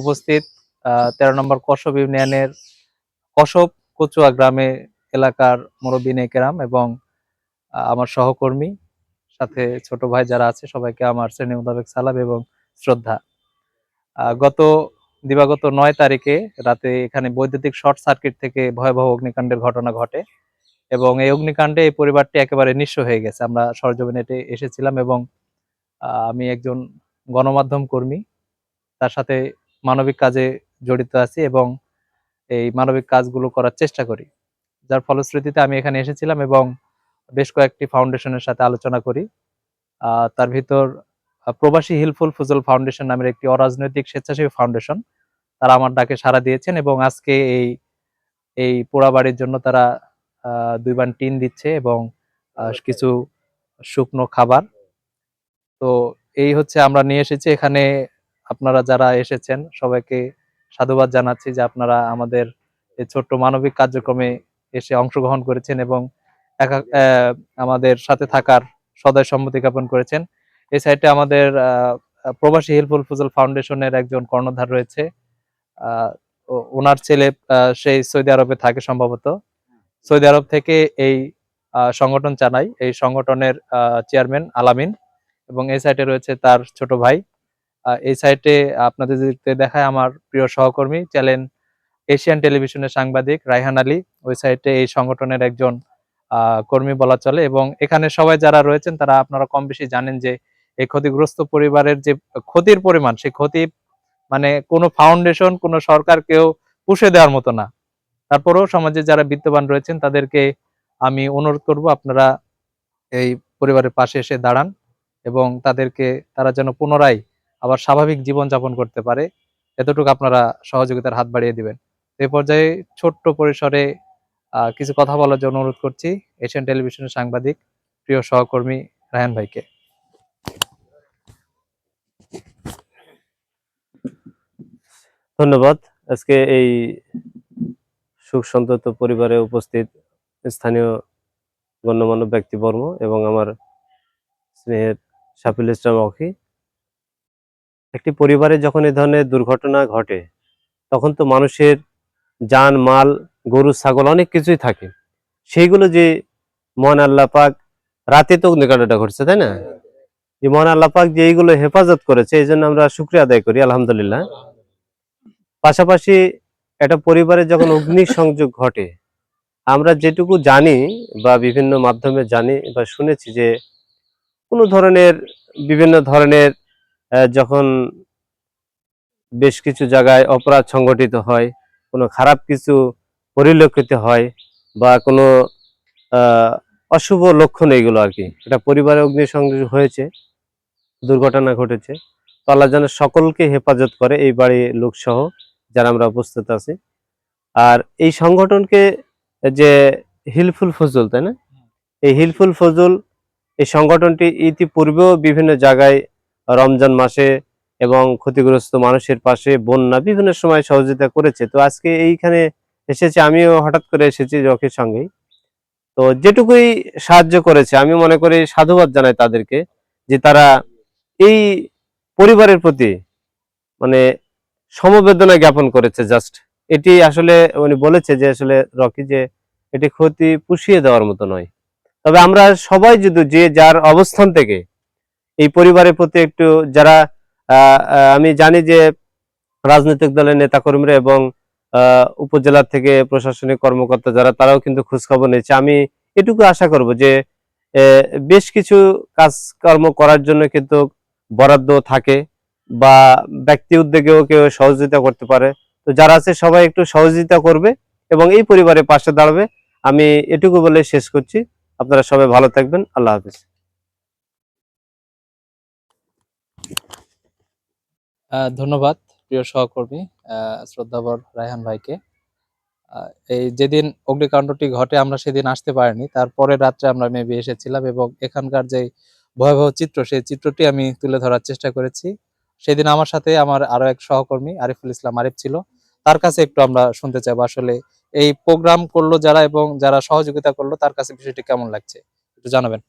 উপস্থিত তেরো নম্বর কসব ইউনিয়নের কসব কচুয়া গ্রামে এলাকার মুরব্বী নেকেরাম এবং আমার সহকর্মী, সাথে ছোট ভাই যারা আছে সবাইকে আমার শ্রেণি মোতাবেক সালাম এবং শ্রদ্ধা। গত দিবাগত নয় তারিখে রাতে এখানে বৈদ্যুতিক শর্ট সার্কিট থেকে ভয়াবহ অগ্নিকাণ্ডের ঘটনা ঘটে এবং এই অগ্নিকাণ্ডে এই পরিবারটি একেবারে নিঃস্ব হয়ে গেছে। আমরা সরজমিনেটে এসেছিলাম এবং আমি একজন গণমাধ্যম কর্মী, তার সাথে মানবিক কাজে জড়িত আছি এবং এই মানবিক কাজগুলো করার চেষ্টা করি। যার ফলশ্রুতিতে আমি এখানে এসেছিলাম এবং বেশ কয়েকটি ফাউন্ডেশনের সাথে আলোচনা করি। তার ভিতর প্রবাসী হিলফুল ফুজল ফাউন্ডেশন নামের একটি অরাজনৈতিক স্বেচ্ছাসেবী ফাউন্ডেশন। তারা আমার ডাকে সাড়া দিয়েছেন এবং আজকে এই এই পোড়া বাড়ির জন্য তারা দুই বান টিন দিচ্ছে এবং কিছু শুকনো খাবার। তো এই হচ্ছে আমরা নিয়ে এসেছি। এখানে আপনারা যারা এসেছেন, সবাইকে সাধুবাদ জানাচ্ছি যে আপনারা আমাদের এই ছোট্ট মানবিক কার্যক্রমে এসে অংশগ্রহণ করেছেন এবং আমাদের সাথে থাকার সদয় সম্মতি জ্ঞাপন করেছেন। এই সাইটে আমাদের প্রবাসী হেল্পফুল ফুজল ফাউন্ডেশনের একজন কর্ণধার রয়েছে। ওনার ছেলে সেই সৌদি আরবে থাকে সম্ভবত। সৌদি আরব থেকে এই সংগঠন চালাই এই সংগঠনের চেয়ারম্যান আলামিন এবং এই সাইটে রয়েছে তার ছোট ভাই। এই সাইটে আপনাদের যদি দেখায় আমার প্রিয় সহকর্মী, চ্যানেল এশিয়ান টেলিভিশনের সাংবাদিক রায়হান আলী। ওই সাইটে এই সংগঠনের একজন কর্মী বলা চলে এবং এখানে সবাই যারা রয়েছেন তারা আপনারা কম বেশি জানেন যে এই ক্ষতিগ্রস্ত পরিবারের যে ক্ষতির পরিমাণ, সেই ক্ষতি মানে কোনো ফাউন্ডেশন কোনো সরকার কেউ পুষে দেওয়ার মতো না। তারপরেও সমাজে যারা বিত্তবান রয়েছেন তাদেরকে আমি অনুরোধ করব আপনারা এই পরিবারের পাশে এসে দাঁড়ান এবং তাদেরকে তারা যেন পুনরায় আবার স্বাভাবিক জীবন যাপন করতে পারে, এতটুকু আপনারা সহযোগিতার হাত বাড়িয়ে দিবেন। এই পর্যায়ে ছোট্ট পরিসরে কিছু কথা বলার জন্য অনুরোধ করছি এশিয়ান টেলিভিশনের সাংবাদিক, প্রিয় সহকর্মী রায়হান ভাইকে। ধন্যবাদ। আজকে এই সুখ সন্তত পরিবারে উপস্থিত স্থানীয় গণ্যমান্য ব্যক্তিবর্গ এবং আমার স্নেহের সাফিল ইসলাম অখি একটি পরিবারে যখন এই ধরনের দুর্ঘটনা ঘটে, তখন তো মানুষের যান, মাল, গরু, ছাগল অনেক কিছুই থাকে। সেইগুলো যে মহান আল্লাহ পাক রাতে তো অগ্নিকাণ্ডটা ঘটছে, তাই না? যে মহান আল্লাহ পাক যে এইগুলো হেফাজত করেছে, এই জন্য আমরা শুক্রিয়া আদায় করি, আলহামদুলিল্লাহ। পাশাপাশি একটা পরিবারে যখন অগ্নি সংযোগ ঘটে, আমরা যেটুকু জানি বা বিভিন্ন মাধ্যমে জানি বা শুনেছি যে কোনো ধরনের বিভিন্ন ধরনের যখন বেশ কিছু জায়গায় অপরাধ সংগঠিত হয়, কোনো খারাপ কিছু পরিলক্ষিত হয় বা কোনো অশুভ লক্ষণ এইগুলো আর কি। এটা পরিবারে অগ্নিসংযোগ হয়েছে, দুর্ঘটনা ঘটেছে। তো আল্লাহ যেন সকলকে হেফাজত করে এই বাড়ির লোকসহ যারা আমরা উপস্থিত আছি। আর এই সংগঠনকে যে হিলফুল ফজল, তাই না? এই হিলফুল ফজল, এই সংগঠনটি ইতিপূর্বেও বিভিন্ন জায়গায় রমজান মাসে এবং ক্ষতিগ্রস্ত মানুষের পাশে বন্যা বিভিন্ন সময় সহযোগিতা করেছে। তো আজকে এইখানে এসেছে, আমিও হঠাৎ করে এসেছি রকির সঙ্গেই। তো যেটুকুই সাহায্য করেছে, আমি মনে করি সাধুবাদ জানাই তাদেরকে যে তারা এই পরিবারের প্রতি মানে সমবেদনা জ্ঞাপন করেছে জাস্ট। এটি আসলে উনি বলেছে যে আসলে রকি যে এটি ক্ষতি পুষিয়ে দেওয়ার মতো নয়। তবে আমরা সবাই যদি যে যার অবস্থান থেকে এই পরিবারের প্রতি একটু যারা আমি জানি যে রাজনৈতিক দলের নেতাকর্মীরা এবং উপজেলা থেকে প্রশাসনিক কর্মকর্তা যারা, তারাও কিন্তু খোঁজখবর নিয়েছে। আমি এটুকু আশা করব যে বেশ কিছু কাজকর্ম করার জন্য কিন্তু বরাদ্দ থাকে বা ব্যক্তি উদ্যোগেও কেউ সহযোগিতা করতে পারে। তো যারা আছে সবাই একটু সহযোগিতা করবে এবং এই পরিবারের পাশে দাঁড়াবে। আমি এটুকু বলে শেষ করছি। আপনারা সবাই ভালো থাকবেন। আল্লাহ হাফিজ। ধন্যবাদ প্রিয় সহকর্মী শ্রদ্ধাবর রায়হান ভাইকে। এই যেদিন অগ্নিকাণ্ডটি ঘটে আমরা সেদিন আসতে পারিনি, তারপরে রাত্রে আমরা মেবি এসেছিলাম এবং এখানকার যে ভয়াবহ চিত্র, সেই চিত্রটি আমি তুলে ধরার চেষ্টা করেছি। সেদিন আমার সাথে আমার আরও এক সহকর্মী, আরিফুল ইসলাম আরিফ ছিল। তার কাছে একটু আমরা শুনতে চাইব আসলে এই প্রোগ্রাম করল যারা এবং যারা সহযোগিতা করল, তার কাছে বিষয়টি কেমন লাগছে? একটু জানাবেন।